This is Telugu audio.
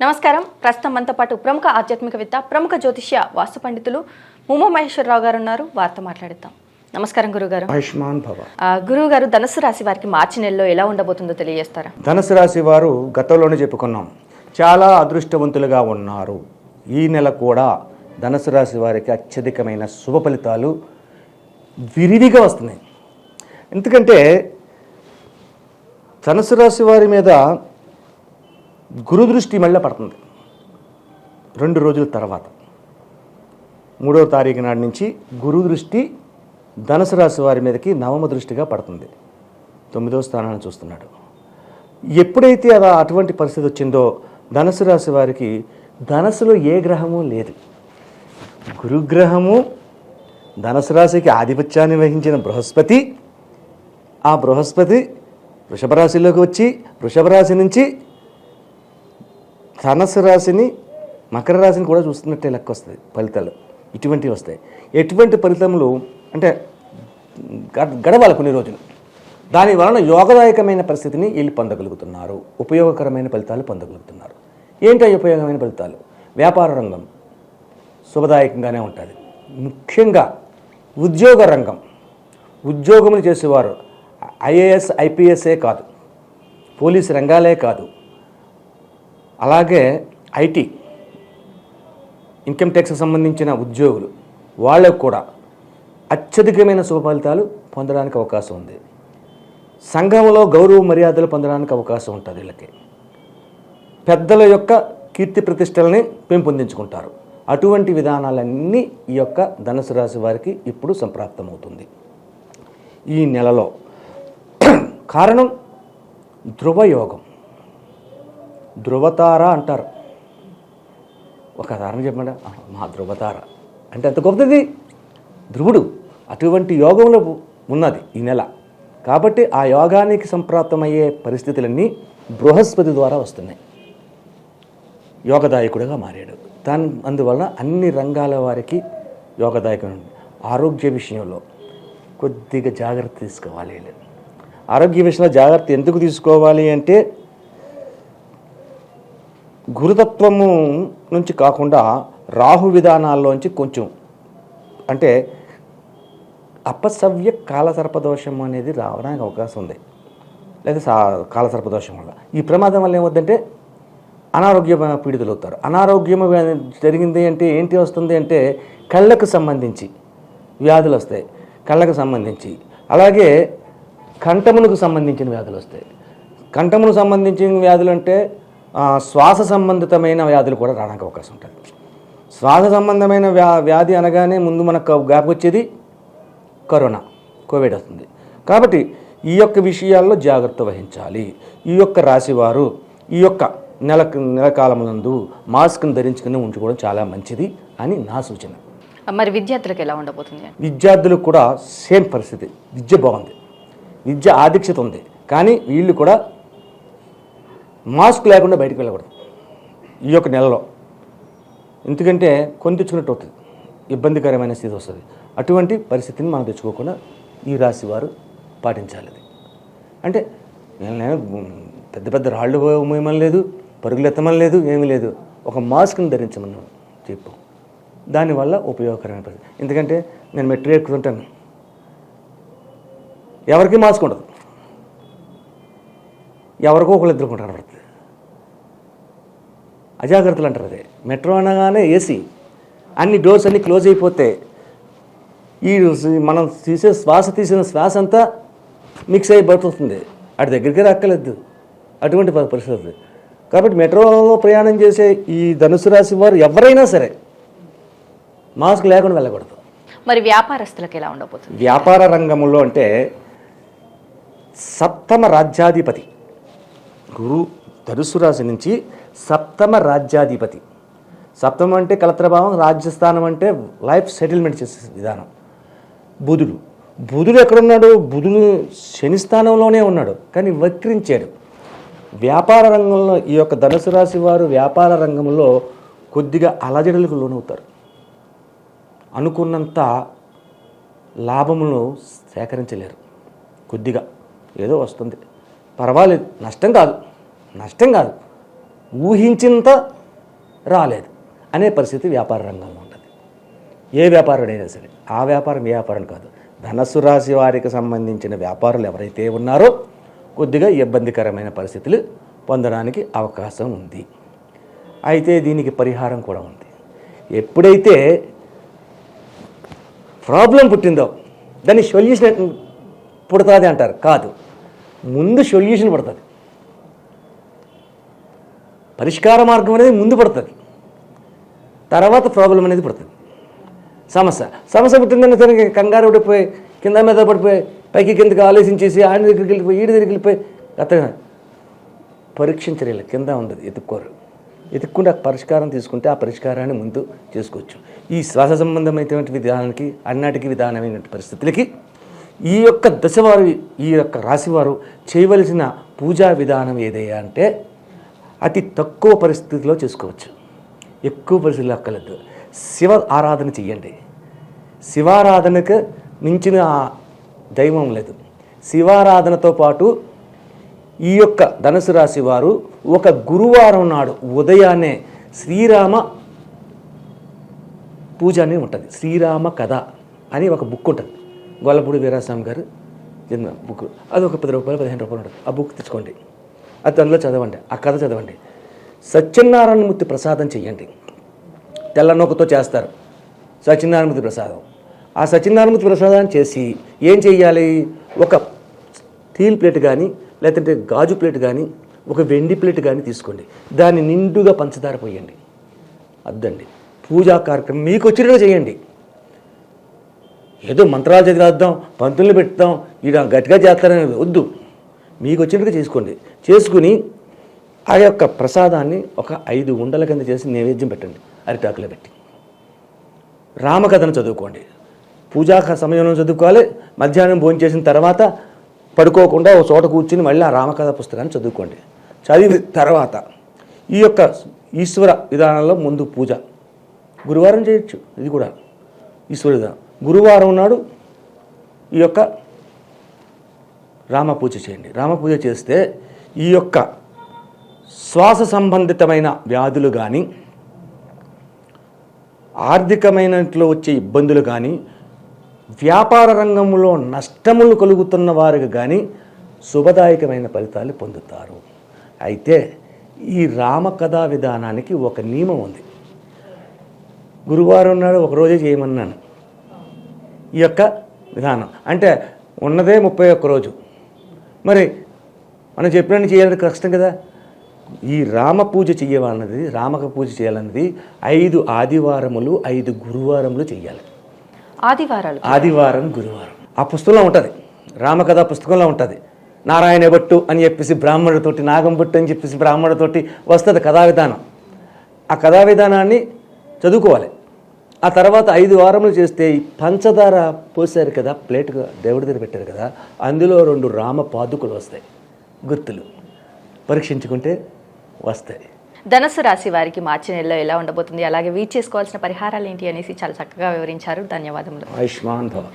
నమస్కారం. ప్రస్తుతం మనతో పాటు ప్రముఖ ఆధ్యాత్మికవేత్త ప్రముఖ జ్యోతిష్య వాస్తు పండితులు ముమ్మ మహేశ్వరరావు గారు ఉన్నారు. వారితో మాట్లాడిద్దాం. నమస్కారం గురుగారు. ఆయుష్మాన్ భవ. గురువు గారు ధనుసు రాశి వారికి మార్చి నెలలో ఎలా ఉండబోతుందో తెలియజేస్తారా? ధనుసు రాశి వారు గతంలోనే చెప్పుకున్నాం. చాలా అదృష్టవంతులుగా ఉన్నారు. ఈ నెల కూడా ధనుసు రాశి వారికి అత్యధికమైన శుభ ఫలితాలు విరివిగా వస్తున్నాయి. ఎందుకంటే ధనుసు రాశి వారి మీద గురుదృష్టి మళ్ళీ పడుతుంది. రెండు రోజుల తర్వాత. మూడవ తారీఖు నాటి నుంచి గురు దృష్టి ధనుసు రాశి వారి మీదకి నవమ దృష్టిగా పడుతుంది. తొమ్మిదవ స్థానాన్ని చూస్తున్నాడు. ఎప్పుడైతే అలా అటువంటి పరిస్థితి వచ్చిందో ధనుసు రాశి వారికి ధనస్సులో ఏ గ్రహము లేదు. గురుగ్రహము ధనుసు రాశికి ఆధిపత్యాన్ని వహించిన బృహస్పతి. ఆ బృహస్పతి వృషభ రాశిలోకి వచ్చి వృషభ రాశి నుంచి ధనసు రాశిని మకర రాశిని కూడా చూస్తున్నట్టే లెక్క వస్తుంది ఫలితాలు. ఇటువంటివి వస్తాయి. ఎటువంటి ఫలితములు అంటే గడ- గడవాలి కొన్ని రోజులు. దాని వలన యోగదాయకమైన పరిస్థితిని వీళ్ళు పొందగలుగుతున్నారు. ఉపయోగకరమైన ఫలితాలు పొందగలుగుతున్నారు. ఏంటి ఉపయోగమైన ఫలితాలు? వ్యాపార రంగం శుభదాయకంగానే ఉంటుంది. ముఖ్యంగా ఉద్యోగ రంగం. ఉద్యోగములు చేసేవారు ఐఏఎస్ ఐపీఎస్ఏ కాదు. పోలీస్ రంగాలే కాదు. అలాగే ఐటీ ఇన్కమ్ ట్యాక్స్కి సంబంధించిన ఉద్యోగులు వాళ్ళకు కూడా అత్యధికమైన శుభ ఫలితాలు పొందడానికి అవకాశం ఉంది. సంఘంలో గౌరవ మర్యాదలు పొందడానికి అవకాశం ఉంటుంది వీళ్ళకి. పెద్దల యొక్క కీర్తి ప్రతిష్టలని పెంపొందించుకుంటారు. అటువంటి విధానాలన్నీ ఈ యొక్క ధనుసు రాశి వారికి ఇప్పుడు సంప్రాప్తమవుతుంది. ఈ నెలలో కారణం ధ్రువయోగం. ధృవతార అంటారు. ఒక తారని చెప్పండి మా ధృవతార. అంటే ఎంత గొప్పది? ధ్రువుడు. అటువంటి యోగంలో ఉన్నది ఈ నెల. కాబట్టి ఆ యోగానికి సంప్రాప్తమయ్యే పరిస్థితులన్నీ బృహస్పతి ద్వారా వస్తున్నాయి. యోగదాయకుడిగా మారాడు. దాని అందువలన అన్ని రంగాల వారికి యోగదాయకుడు ఆరోగ్య విషయంలో కొద్దిగా జాగ్రత్త తీసుకోవాలి ఆరోగ్య విషయంలో జాగ్రత్త ఎందుకు తీసుకోవాలి అంటే గురుతత్వము నుంచి కాకుండా రాహు విధానాల్లోంచి కొంచెం. అంటే అపసవ్య కాలసర్పదోషం అనేది రావడానికి అవకాశం ఉంది. లేదా సా కాలసర్పదోషం వల్ల. ఈ ప్రమాదం వల్ల ఏమవుతుందంటే అనారోగ్య పీడితులు అవుతారు. అనారోగ్యం జరిగింది అంటే ఏంటి వస్తుంది అంటే కళ్ళకు సంబంధించి వ్యాధులు వస్తాయి. కళ్ళకు సంబంధించి. అలాగే కంఠమునకు సంబంధించిన వ్యాధులు వస్తాయి. కంఠమును సంబంధించిన వ్యాధులు అంటే శ్వాస సంబంధితమైన వ్యాధులు కూడా రావడానికి అవకాశం ఉంటుంది. శ్వాస సంబంధమైన వ్యా వ్యాధి అనగానే ముందు మనకు గ్యాప్ వచ్చేది కరోనా కోవిడ్ వస్తుంది. కాబట్టి ఈ యొక్క విషయాల్లో జాగ్రత్త వహించాలి. ఈ యొక్క రాశివారు ఈ యొక్క నెల నెలకాలమునందు మాస్క్ను ధరించుకుని ఉంచుకోవడం చాలా మంచిది అని నా సూచన. మరి విద్యార్థులకు ఎలా ఉండబోతుంది? విద్యార్థులకు కూడా సేమ్ పరిస్థితి. విద్య బాగుంది. విద్య ఆధిక్యత ఉంది. కానీ వీళ్ళు కూడా మాస్క్ లేకుండా బయటకు వెళ్ళకూడదు. ఈ యొక్క నెలలో. ఎందుకంటే కొని తెచ్చుకున్నట్టు అవుతుంది. ఇబ్బందికరమైన స్థితి వస్తుంది. అటువంటి పరిస్థితిని మనం తెచ్చుకోకుండా ఈ రాశి వారు పాటించాలి అది. అంటే నేను పెద్ద పెద్ద రాళ్ళు మోయమని లేదు పరుగులు ఎత్తమని లేదు ఏమీ లేదు. ఒక మాస్క్ని ధరించమని చెప్పు. దానివల్ల ఉపయోగకరమైన పరిస్థితి. ఎందుకంటే నేను మెట్రో ఎక్కుతుంటాను. ఎవరికి మాస్క్ ఉండదు. ఎవరికో ఒకళ్ళు ఇద్దరు అజాగ్రత్తలు అంటారు అదే. మెట్రో అనగానే ఏసీ. అన్ని డోర్స్ అన్ని క్లోజ్ అయిపోతే ఈ మనం తీసే శ్వాస తీసిన శ్వాస అంతా మిక్స్ అయి బతుకుతుంది. అటు దగ్గరికి రాక్కలేదు అటువంటి పరిస్థితి. కాబట్టి మెట్రోలో ప్రయాణం చేసే ఈ ధనుసు రాశి వారు ఎవరైనా సరే మాస్క్ లేకుండా వెళ్ళకూడదు. మరి వ్యాపారస్తులకు ఎలా ఉండబోతుంది? వ్యాపార రంగంలో అంటే సప్తమ రాజ్యాధిపతి గురు ధనుసు రాశి నుంచి సప్తమ రాజ్యాధిపతి. సప్తమం అంటే కలత్రభావం రాజ్యస్థానం అంటే లైఫ్ సెటిల్మెంట్ చేసే విధానం. బుధుడు. బుధుడు ఎక్కడున్నాడు? బుధుడు శని స్థానంలోనే ఉన్నాడు కానీ వక్రించాడు. వ్యాపార రంగంలో ఈ యొక్క ధనుసు రాశి వారు వ్యాపార రంగంలో కొద్దిగా అలజడులకు లోనవుతారు. అనుకున్నంత లాభమును సేకరించలేరు. కొద్దిగా ఏదో వస్తుంది. పర్వాలేదు నష్టం కాదు. నష్టం కాదు. ఊహించినంత రాలేదు. అనే పరిస్థితి వ్యాపార రంగంలో ఉంటుంది. ఏ వ్యాపారుడైనా సరే ఆ వ్యాపారం ఏ వ్యాపారం కాదు. ధనస్సు రాశి వారికి సంబంధించిన వ్యాపారులు ఎవరైతే ఉన్నారో కొద్దిగా ఇబ్బందికరమైన పరిస్థితులు పొందడానికి అవకాశం ఉంది. అయితే దీనికి పరిహారం కూడా ఉంది. ఎప్పుడైతే ప్రాబ్లం పుట్టిందో దాన్ని సొల్యూషన్ పుడుతుంది అంటారు. కాదు. ముందు సొల్యూషన్ పడుతుంది. పరిష్కార మార్గం అనేది ముందు పడుతుంది. తర్వాత ప్రాబ్లం అనేది పడుతుంది. సమస్య. సమస్య పుట్టిందని సరే కంగారు పడిపోయి కింద మీద పడిపోయి పైకి కిందకి ఆలోచించేసి ఆయన దగ్గరికి వెళ్ళిపోయి ఈడి దగ్గరికి వెళ్ళిపోయి అతను పరీక్షించలేదు. కింద ఉండదు ఎత్తుక్కోరు. ఎత్తుక్కుంటే ఆ పరిష్కారం తీసుకుంటే ఆ పరిష్కారాన్ని ముందు చేసుకోవచ్చు. ఈ శ్వాస సంబంధమైనటువంటి విధానానికి అన్నాటికి విధానమైన పరిస్థితులకి ఈ యొక్క దశవారు ఈ యొక్క రాశివారు చేయవలసిన పూజా విధానం ఏదయ్యా అంటే అతి తక్కువ పరిస్థితిలో చేసుకోవచ్చు. ఎక్కువ పరిస్థితులు అక్కర్లేదు. శివ ఆరాధన చెయ్యండి. శివారాధనకు మించిన ఆ దైవం లేదు. శివారాధనతో పాటు ఈ యొక్క ధనుసు రాశి వారు ఒక గురువారం నాడు ఉదయాన్నే శ్రీరామ పూజ అని ఉంటుంది. శ్రీరామ కథ అని ఒక బుక్ ఉంటుంది. గొల్లపూడి వీరాస్వామి గారు బుక్. అది ఒక పది రూపాయలు పదిహేను రూపాయలు ఉంటుంది. ఆ బుక్ తెచ్చుకోండి. అది అందులో చదవండి ఆ కథ చదవండి. సత్యనారాయణమూర్తి ప్రసాదం చెయ్యండి. తెల్లనొకతో చేస్తారు. సత్యనారాయణమూర్తి ప్రసాదం. ఆ సత్యనారాయణమూర్తి ప్రసాదాన్ని చేసి ఏం చేయాలి ఒక స్టీల్ ప్లేట్ కానీ లేదంటే గాజు ప్లేట్ కానీ ఒక వెండి ప్లేట్ కానీ తీసుకోండి. దాన్ని నిండుగా పంచదార పోయండి. అద్దండి. పూజా కార్యక్రమం మీకు వచ్చినట్టుగా చేయండి. ఏదో మంత్రాలు చదివేద్దాం పంతుల్ని పెడతాం ఇలా గట్టిగా చేస్తారని వద్దు. మీకు వచ్చినట్టుగా చేసుకోండి. చేసుకుని ఆ యొక్క ప్రసాదాన్ని ఒక ఐదు ఉండల కింద చేసి నైవేద్యం పెట్టండి. అరిటాకులో పెట్టి. రామకథను చదువుకోండి. పూజా సమయంలో చదువుకోవాలి. మధ్యాహ్నం భోజనం చేసిన తర్వాత పడుకోకుండా ఒక చోట కూర్చుని మళ్ళీ ఆ రామకథ పుస్తకాన్ని చదువుకోండి. చదివిన తర్వాత ఈ యొక్క ఈశ్వర విధానంలో ముందు పూజ. గురువారం చేయొచ్చు. ఇది కూడా ఈశ్వర విధానం. గురువారం నాడు ఈ యొక్క రామ పూజ చేయండి. రామ పూజ చేస్తే ఈ యొక్క శ్వాస సంబంధితమైన వ్యాధులు కానీ ఆర్థికమైనట్లో వచ్చే ఇబ్బందులు కానీ వ్యాపార రంగంలో నష్టములు కలుగుతున్న వారికి కానీ శుభదాయకమైన ఫలితాలు పొందుతారు. అయితే ఈ రామకథా విధానానికి ఒక నియమం ఉంది. గురువారం నాడు ఒక రోజే చేయమన్నాను. ఈ యొక్క విధానం. అంటే ఉన్నదే ముప్పై ఒక్క రోజు. మరి మనం చెప్పినట్టు చేయాలంటే కష్టం కదా. ఈ రామ పూజ చెయ్యాలన్నది రామక పూజ చేయాలన్నది ఐదు ఆదివారములు ఐదు గురువారములు చెయ్యాలి. ఆదివారాలు. ఆదివారం గురువారం. ఆ పుస్తకంలో ఉంటుంది. రామకథ పుస్తకంలో ఉంటుంది. నారాయణ భట్టు అని చెప్పేసి బ్రాహ్మణుడితోటి నాగం భట్టు అని చెప్పేసి బ్రాహ్మణుడితోటి వస్తుంది కథా విధానం ఆ కథా విధానాన్ని చదువుకోవాలి. ఆ తర్వాత ఐదు వారములు చేస్తే పంచదార పోసారు కదా ప్లేట్గా దేవుడి దగ్గర పెట్టారు కదా అందులో రెండు రామ పాదుకులు వస్తాయి గుర్తులు. పరీక్షించుకుంటే వస్తాయి. ధనస్సు రాశి వారికి మార్చి నెలలో ఎలా ఉండబోతుంది? అలాగే వీట్ చేసుకోవాల్సిన పరిహారాలు ఏంటి అనేసి చాలా చక్కగా వివరించారు. ధన్యవాదములు. ఆయుష్మాన్ భవ.